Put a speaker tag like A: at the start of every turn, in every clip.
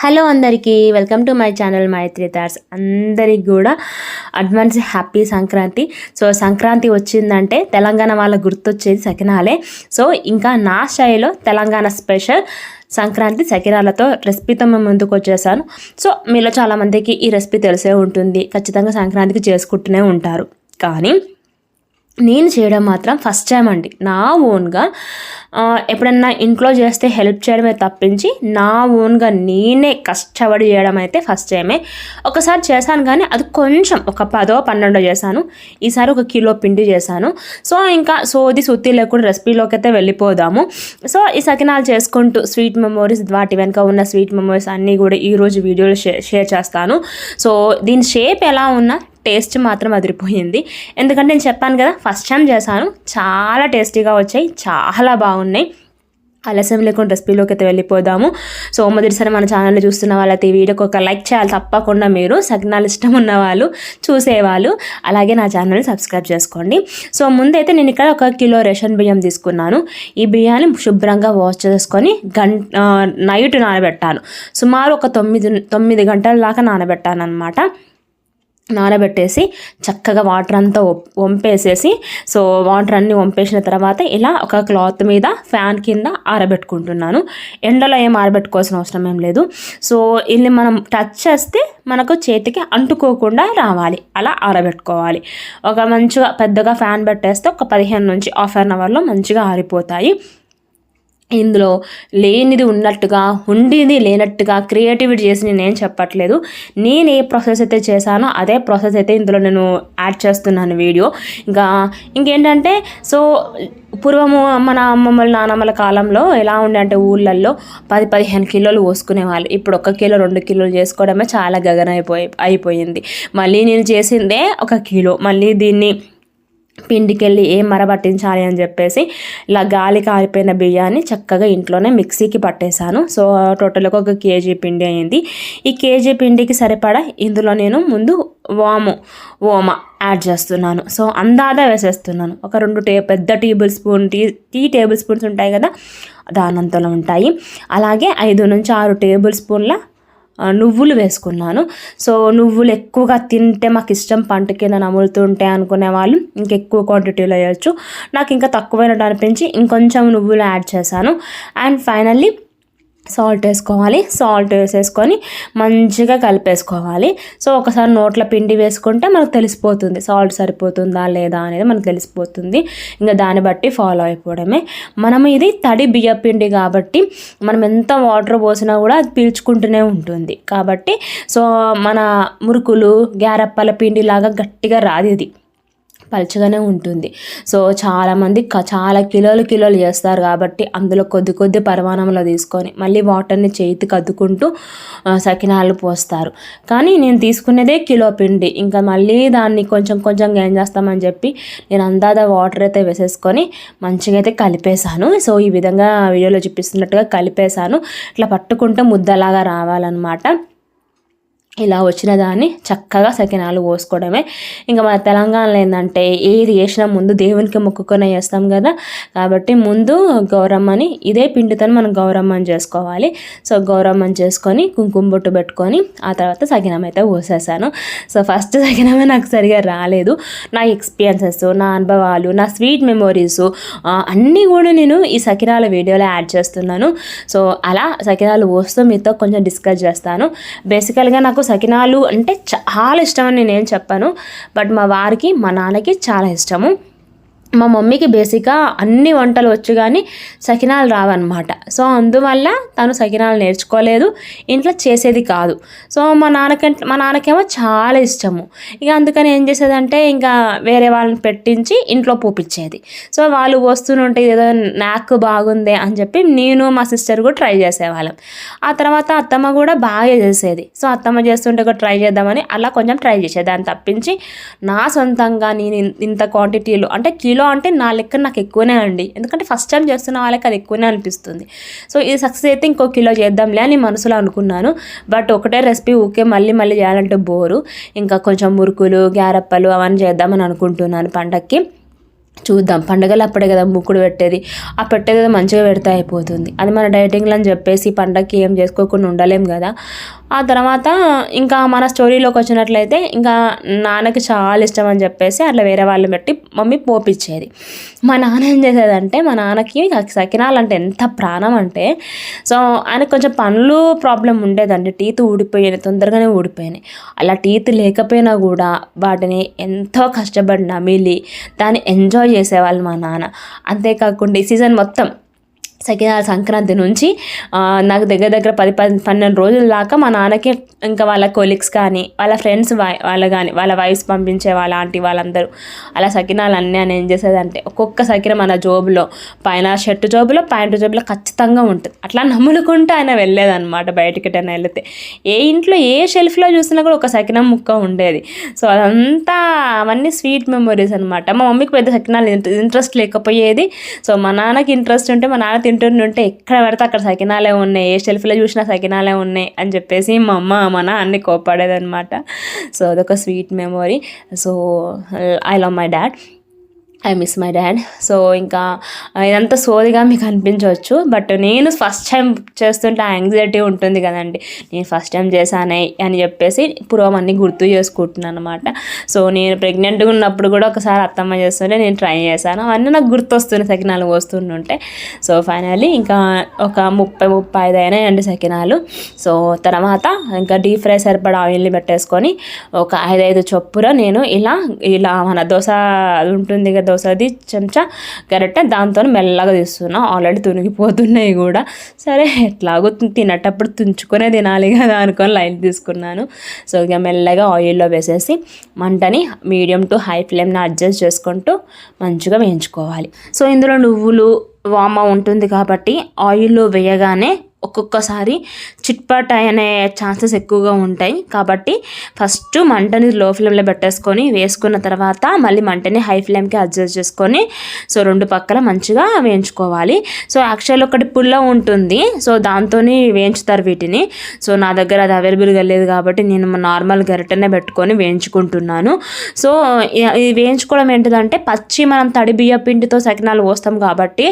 A: hello అందరికీ welcome to my channel Maitri తార్స్ అందరికి కూడా advance happy Sankranti so Sankranti వచ్చిందంటే తెలంగాణ వాళ్ళ గుర్తొచ్చేది సకినాలే సో ఇంకా నా స్టైల్లో తెలంగాణ స్పెషల్ సంక్రాంతి సకినాలతో రెసిపీతో మేము ముందుకు వచ్చేసాను సో మీలో చాలామందికి ఈ రెసిపీ తెలిసే ఉంటుంది ఖచ్చితంగా సంక్రాంతికి చేసుకుంటూనే ఉంటారు కానీ నేను చేయడం మాత్రం ఫస్ట్ టైం అండి నా ఓన్గా ఎప్పుడన్నా ఇంట్లో చేస్తే హెల్ప్ చేయడమే తప్పించి నా ఓన్గా నేనే కష్టపడి చేయడం అయితే ఫస్ట్ టైమే ఒకసారి చేశాను కానీ అది కొంచెం ఒక పదో పన్నెండో చేశాను ఈసారి ఒక కిలో పిండి చేశాను సో ఇంకా సోది సుత్తి లేకుండా రెసిపీలోకి అయితే వెళ్ళిపోదాము సో ఈ సకినాలు చేసుకుంటూ స్వీట్ మెమోరీస్ వాటి వెనుక ఉన్న స్వీట్ మెమోరీస్ అన్నీ కూడా ఈరోజు వీడియోలో షేర్ చేస్తాను సో దీని షేప్ ఎలా ఉన్నా టేస్ట్ మాత్రం అదిరిపోయింది ఎందుకంటే నేను చెప్పాను కదా ఫస్ట్ టైం చేశాను చాలా టేస్టీగా వచ్చాయి చాలా బాగున్నాయి ఆలస్యం లేకుండా రెసిపీలోకి అయితే వెళ్ళిపోదాము సో మొదటిసారి మన ఛానల్ని చూస్తున్న వాళ్ళైతే ఈ వీడియోకి ఒక లైక్ చేయాలి తప్పకుండా మీరు సగ్నాలు ఇష్టం ఉన్నవాళ్ళు చూసేవాళ్ళు అలాగే నా ఛానల్ని సబ్స్క్రైబ్ చేసుకోండి సో ముందైతే నేను ఇక్కడ ఒక కిలో రేషన్ బియ్యం తీసుకున్నాను ఈ బియ్యాన్ని శుభ్రంగా వాష్ చేసుకొని గం నైట్ నానబెట్టాను సుమారు ఒక తొమ్మిది తొమ్మిది గంటల దాకా నానబెట్టాను అనమాట నానబెట్టేసి చక్కగా వాటర్ అంతా వంపేసేసి సో వాటర్ అన్ని వంపేసిన తర్వాత ఇలా ఒక క్లాత్ మీద ఫ్యాన్ కింద ఆరబెట్టుకుంటున్నాను ఎండలో ఏం ఆరబెట్టుకోవాల్సిన అవసరం ఏం లేదు సో ఇల్లు మనం టచ్ చేస్తే మనకు చేతికి అంటుకోకుండా రావాలి అలా ఆరబెట్టుకోవాలి ఒక మంచిగా పెద్దగా ఫ్యాన్ పెట్టేస్తే ఒక పదిహేను నుంచి హాఫ్ అన్ అవర్లో మంచిగా ఆరిపోతాయి ఇందులో లేనిది ఉన్నట్టుగా ఉండేది లేనట్టుగా క్రియేటివిటీ చేసి ఏం చెప్పట్లేదు నేను ఏ ప్రాసెస్ అయితే చేశానో అదే ప్రాసెస్ అయితే ఇందులో నేను యాడ్ చేస్తున్నాను వీడియో ఇంకా ఇంకేంటంటే సో పూర్వము మన అమ్మమ్మల నానమ్మల కాలంలో ఎలా ఉండే అంటే ఊళ్ళల్లో పది పదిహేను కిలోలు పోసుకునే వాళ్ళు ఇప్పుడు ఒక కిలో రెండు కిలోలు చేసుకోవడమే చాలా గగన అయిపోయి అయిపోయింది మళ్ళీ నేను చేసిందే ఒక కిలో మళ్ళీ దీన్ని పిండికెళ్ళి ఏం మరబట్టించాలి అని చెప్పేసి ఇలా గాలి కారిపోయిన బియ్యాన్ని చక్కగా ఇంట్లోనే మిక్సీకి పట్టేశాను సో టోటల్గా ఒక కేజీ పిండి అయింది ఈ కేజీ పిండికి సరిపడా ఇందులో నేను ముందు వాము ఓమ యాడ్ చేస్తున్నాను సో అందాదా వేసేస్తున్నాను ఒక రెండు టే పెద్ద tablespoon tea tea tablespoons ఉంటాయి కదా దానంతలో ఉంటాయి అలాగే ఐదు నుంచి ఆరు టేబుల్ స్పూన్ల నువ్వులు వేసుకున్నాను సో నువ్వులు ఎక్కువగా తింటే మాకు ఇష్టం పంట కింద నములుతుంటే అనుకునే వాళ్ళు ఇంకెక్కువ క్వాంటిటీలో వేయచ్చు నాకు ఇంకా తక్కువైనట్టు అనిపించి ఇంకొంచెం నువ్వులు యాడ్ చేశాను అండ్ ఫైనల్లీ సాల్ట్ వేసుకోవాలి సాల్ట్ వేసేసుకొని మంచిగా కలిపేసుకోవాలి సో ఒకసారి నోట్ల పిండి వేసుకుంటే మనకు తెలిసిపోతుంది సాల్ట్ సరిపోతుందా లేదా అనేది మనకు తెలిసిపోతుంది ఇంకా దాన్ని బట్టి ఫాలో అయిపోవడమే మనం ఇది తడి బియ్య పిండి కాబట్టి మనం ఎంత వాటర్ పోసినా కూడా అది పీల్చుకుంటూనే ఉంటుంది కాబట్టి సో మన మురుకులు గ్యారప్పల పిండి లాగా గట్టిగా రాదు ఇది పలుచగానే ఉంటుంది సో చాలామంది చాలా కిలోలు కిలోలు చేస్తారు కాబట్టి అందులో కొద్ది కొద్ది పరిమాణంలో తీసుకొని మళ్ళీ వాటర్ని చేతికి అద్దుకుంటూ సకినాలు పోస్తారు కానీ నేను తీసుకునేదే కిలో పిండి ఇంకా మళ్ళీ దాన్ని కొంచెం కొంచెం ఏం చేస్తామని చెప్పి నేను అందాద వాటర్ అయితే వేసేసుకొని మంచిగా అయితే కలిపేశాను సో ఈ విధంగా వీడియోలో చూపిస్తున్నట్టుగా కలిపేశాను ఇట్లా పట్టుకుంటే ముద్దలాగా రావాలన్నమాట ఇలా వచ్చిన దాన్ని చక్కగా సకినాలు పోసుకోవడమే ఇంకా మన తెలంగాణలో ఏంటంటే ఏది చేసినా ముందు దేవునికి మొక్కుకొని వేస్తాం కదా కాబట్టి ముందు గౌరమ్మని ఇదే పిండితో మనం గౌరమ్మని చేసుకోవాలి సో గౌరమ్మని చేసుకొని కుంకుమ బొట్టు పెట్టుకొని ఆ తర్వాత సకినం అయితే పోసేసాను సో ఫస్ట్ సకినమే నాకు సరిగా రాలేదు నా ఎక్స్పీరియన్సెస్ నా అనుభవాలు నా స్వీట్ మెమోరీస్ అన్నీ కూడా నేను ఈ సకినాల వీడియోలో యాడ్ చేస్తున్నాను సో అలా సకినాలు పోస్తూ మీతో కొంచెం డిస్కస్ చేస్తాను బేసికల్గా నాకు సకినాలు అంటే చాలా ఇష్టం అని నేను చెప్పాను బట్ మా వారికి మా నాన్నకి చాలా ఇష్టము మా మమ్మీకి బేసిక్గా అన్ని వంటలు వచ్చు కానీ సకినాలు రావన్నమాట సో అందువల్ల తను సకినాలు నేర్చుకోలేదు ఇంట్లో చేసేది కాదు సో మా నాన్నకంటే మా నాన్నకేమో చాలా ఇష్టము ఇక అందుకని ఏం చేసేదంటే ఇంకా వేరే వాళ్ళని పెట్టించి ఇంట్లో పూపించేది సో వాళ్ళు వస్తుంటే ఏదో నాకు బాగుంది అని చెప్పి నేను మా సిస్టర్ కూడా ట్రై చేసేవాళ్ళం ఆ తర్వాత అత్తమ్మ కూడా బాగా చేసేది సో అత్తమ్మ చేస్తుంటే కూడా ట్రై చేద్దామని అలా కొంచెం ట్రై దాన్ని తప్పించి నా సొంతంగా నేను ఇంత క్వాంటిటీలో అంటే కిలో కిలో అంటే నా లెక్క నాకు ఎక్కువనే అండి ఎందుకంటే ఫస్ట్ టైం చేస్తున్న వాళ్ళకి అది ఎక్కువనే అనిపిస్తుంది సో ఇది సక్సెస్ అయితే ఇంకో కిలో చేద్దాంలే అని మనసులో అనుకున్నాను బట్ ఒకటే రెసిపీ ఊకే మళ్ళీ మళ్ళీ చేయాలంటే బోరు ఇంకా కొంచెం మురుకులు గ్యారప్పలు అవన్నీ చేద్దామని అనుకుంటున్నాను పండక్కి చూద్దాం పండగలు అప్పుడే కదా ముక్కుడు పెట్టేది ఆ పెట్టేది మంచిగా పెడితే అయిపోతుంది అది మన డైటింగ్లు అని చెప్పేసి పండగకి ఏం చేసుకోకుండా ఉండలేం కదా ఆ తర్వాత ఇంకా మన స్టోరీలోకి వచ్చినట్లయితే ఇంకా నాన్నకి చాలా ఇష్టం అని చెప్పేసి అట్లా వేరే వాళ్ళని పెట్టి మమ్మీ పోపిచ్చేది మా నాన్న ఏం చేసేదంటే మా నాన్నకి సకినాలు అంటే ఎంత ప్రాణం అంటే సో ఆయనకు కొంచెం పనులు ప్రాబ్లం ఉండేదండి టీత్ ఊడిపోయాయి తొందరగానే ఊడిపోయినాయి అలా టీత్ లేకపోయినా కూడా వాటిని ఎంతో కష్టపడి నమిలి దాన్ని ఎంజాయ్ చేసేవాళ్ళు మా నాన్న అంతేకాకుండా ఈ సీజన్ మొత్తం సకినాల సంక్రాంతి నుంచి నాకు దగ్గర దగ్గర పది పది పన్నెండు రోజుల దాకా మా నాన్నకి ఇంకా వాళ్ళ కొలీగ్స్ కానీ వాళ్ళ ఫ్రెండ్స్ వాళ్ళ కానీ వాళ్ళ వైఫ్స్ పంపించే వాళ్ళ ఆంటీ వాళ్ళందరూ అలా సకినాలు అన్నీ అని ఏం చేసేదంటే ఒక్కొక్క సకిన మన జోబులో పైన షర్ట్ జోబులో ప్యాంట్ జోబులో ఖచ్చితంగా ఉంటుంది అట్లా నమ్ములుకుంటూ ఆయన వెళ్ళేదన్నమాట బయటికి టైనా వెళితే ఏ ఇంట్లో ఏ షెల్ఫ్లో చూసినా కూడా ఒక సకినం ముక్క ఉండేది సో అదంతా అవన్నీ స్వీట్ మెమొరీస్ అనమాట మా మమ్మీకి పెద్ద సకినాలు ఇంట్రెస్ట్ లేకపోయేది సో మా నాన్నకి ఇంట్రెస్ట్ ఉంటే మా నాన్న తింటుంటుంటే ఎక్కడ పడితే అక్కడ సకినాలే ఉన్నాయి ఏ షెల్ఫ్లో చూసినా సకినాలే ఉన్నాయి అని చెప్పేసి మా అమ్మ మా అన్ని కోపాడేదనమాట సో అదొక sweet memory so I love my dad I miss my dad so ఇంకా ఇదంతా సోదిగా మీకు అనిపించవచ్చు బట్ నేను ఫస్ట్ టైం చేస్తుంటే యాంగ్జైటీ ఉంటుంది కదండి నేను ఫస్ట్ టైం చేశానే అని చెప్పేసి పూర్వం అన్ని గుర్తు చేసుకుంటున్నాను అనమాట సో నేను ప్రెగ్నెంట్గా ఉన్నప్పుడు కూడా ఒకసారి అత్తమ్మ చేస్తుంటే నేను ట్రై చేశాను అవన్నీ నాకు వస్తున్నాయి సకినాలు వస్తుంటుంటే సో ఫైనల్లీ ఇంకా ఒక ముప్పై ముప్పై ఐదు అయినాయండి సకినాలు సో తర్వాత ఇంకా డీప్ ఫ్రై సరిపడా ఆయిల్ని పెట్టేసుకొని ఒక ఐదైదు చొప్పున నేను ఇలా ఇలా మన దోశ ఉంటుంది కదా అది చెంచా గరిట దాంతో మెల్లగా తీస్తున్నా ఆల్రెడీ తునిగిపోతున్నాయి కూడా సరే ఎట్లాగో తినేటప్పుడు తుంచుకునే తినాలి కదా అనుకొని లైన్ తీసుకున్నాను సో ఇక మెల్లగా ఆయిల్లో వేసేసి మంటని మీడియం టు హై ఫ్లేమ్ని అడ్జస్ట్ చేసుకుంటూ మంచిగా వేయించుకోవాలి సో ఇందులో నువ్వులు వామ ఉంటుంది కాబట్టి ఆయిల్లో వేయగానే ఒక్కొక్కసారి చిట్పాట్ అనే ఛాన్సెస్ ఎక్కువగా ఉంటాయి కాబట్టి ఫస్ట్ మంటని లో ఫ్లేమ్లో పెట్టేసుకొని వేసుకున్న తర్వాత మళ్ళీ మంటని హై ఫ్లేమ్కి అడ్జస్ట్ చేసుకొని సో రెండు పక్కల మంచిగా వేయించుకోవాలి సో యాక్చువల్ ఒకటి పుల్ల ఉంటుంది సో దాంతో వేయించుతారు వీటిని సో నా దగ్గర అది అవైలబుల్గా లేదు కాబట్టి నేను నార్మల్ గరిటనే పెట్టుకొని వేయించుకుంటున్నాను సో ఇది వేయించుకోవడం ఏంటిదంటే పచ్చి మనం తడి బియ్య పిండితో సకినాలు పోస్తాం కాబట్టి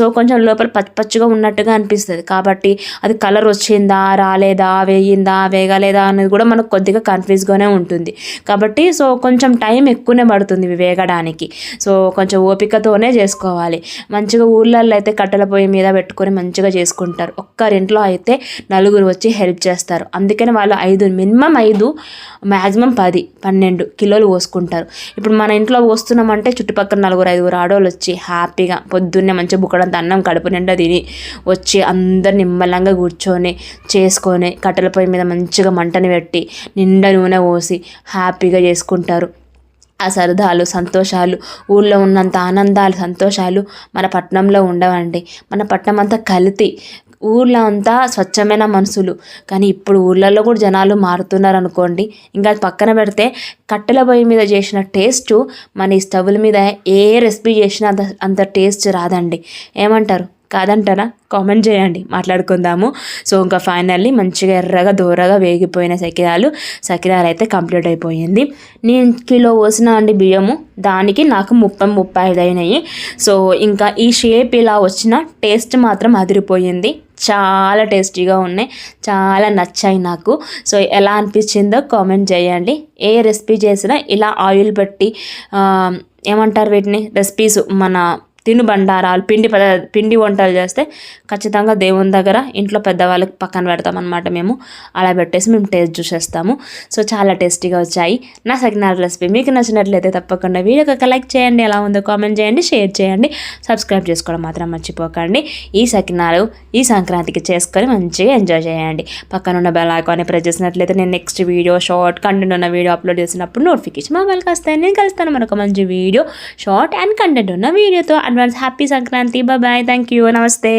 A: సో కొంచెం లోపల పచ్చి పచ్చిగా ఉన్నట్టుగా అనిపిస్తుంది కాబట్టి కాబట్టి అది కలర్ వచ్చిందా రాలేదా వేయిందా వేగలేదా అనేది కూడా మనకు కొద్దిగా కన్ఫ్యూజ్గానే ఉంటుంది కాబట్టి సో కొంచెం టైం ఎక్కువనే పడుతుంది ఇవి వేగడానికి సో కొంచెం ఓపికతోనే చేసుకోవాలి మంచిగా ఊళ్ళల్లో అయితే కట్టెల పొయ్యి మీద పెట్టుకొని మంచిగా చేసుకుంటారు ఒక్కరింట్లో అయితే నలుగురు వచ్చి హెల్ప్ చేస్తారు అందుకని వాళ్ళు ఐదు మినిమం ఐదు మ్యాక్సిమం పది పన్నెండు కిలోలు పోసుకుంటారు ఇప్పుడు మన ఇంట్లో పోస్తున్నామంటే చుట్టుపక్కల నలుగురు ఐదుగురు ఆడోళ్ళు వచ్చి హ్యాపీగా పొద్దున్నే మంచిగా బుక్కడంత అన్నం కడుపు నిండా తిని వచ్చి అందరిని నిమ్మలంగా కూర్చొని చేసుకొని కట్టెల పొయ్యి మీద మంచిగా మంటని పెట్టి నిండా నూనె పోసి హ్యాపీగా చేసుకుంటారు ఆ సరదాలు సంతోషాలు ఊళ్ళో ఉన్నంత ఆనందాలు సంతోషాలు మన పట్టణంలో ఉండవండి మన పట్టణం అంతా కలిపి ఊళ్ళో అంతా స్వచ్ఛమైన మనుషులు కానీ ఇప్పుడు ఊళ్ళల్లో కూడా జనాలు మారుతున్నారు అనుకోండి ఇంకా పక్కన పెడితే కట్టెల పొయ్యి మీద చేసిన టేస్ట్ మన ఈ స్టవ్ల మీద ఏ రెసిపీ చేసినా అంత అంత టేస్ట్ రాదండి ఏమంటారు కాదంటారా కామెంట్ చేయండి మాట్లాడుకుందాము సో ఇంకా ఫైనల్లీ మంచిగా ఎర్రగా దూరగా వేగిపోయిన సకిరాలు సకిరాలు అయితే కంప్లీట్ అయిపోయింది నేను కిలో పోసిన అండి బియ్యము దానికి నాకు ముప్పై ముప్పై ఐదు అయినాయి సో ఇంకా ఈ షేప్ ఇలా వచ్చిన టేస్ట్ మాత్రం అదిరిపోయింది చాలా టేస్టీగా ఉన్నాయి చాలా నచ్చాయి నాకు సో ఎలా అనిపించిందో కామెంట్ చేయండి ఏ రెసిపీ చేసినా ఇలా ఆయిల్ పెట్టి ఏమంటారు వీటిని రెసిపీస్ మన తినుబండారాలు పిండి పిండి వంటలు చేస్తే ఖచ్చితంగా దేవుని దగ్గర ఇంట్లో పెద్దవాళ్ళకి పక్కన పెడతాం అనమాట మేము అలా పెట్టేసి మేము టేస్ట్ చూసేస్తాము సో చాలా టేస్టీగా వచ్చాయి నా సెకండ్ రెసిపీ మీకు నచ్చినట్లయితే తప్పకుండా వీడియో ఒక లైక్ చేయండి ఎలా ఉందో కామెంట్ చేయండి షేర్ చేయండి సబ్స్క్రైబ్ చేసుకోవడం మాత్రం మర్చిపోకండి ఈ సకినాలు ఈ సంక్రాంతికి చేసుకొని మంచిగా ఎంజాయ్ చేయండి పక్కన ఉన్న బెల్ ఐకాన్ని ప్రెస్ చేసినట్లయితే నేను నెక్స్ట్ వీడియో షార్ట్ కంటెంట్ ఉన్న వీడియో అప్లోడ్ చేసినప్పుడు నోటిఫికేషన్ మా వాళ్ళకి వస్తాయి నేను కలుస్తాను మరొక మంచి వీడియో షార్ట్ అండ్ కంటెంట్ ఉన్న వీడియోతో advance happy Sankranti bye thank you నమస్తే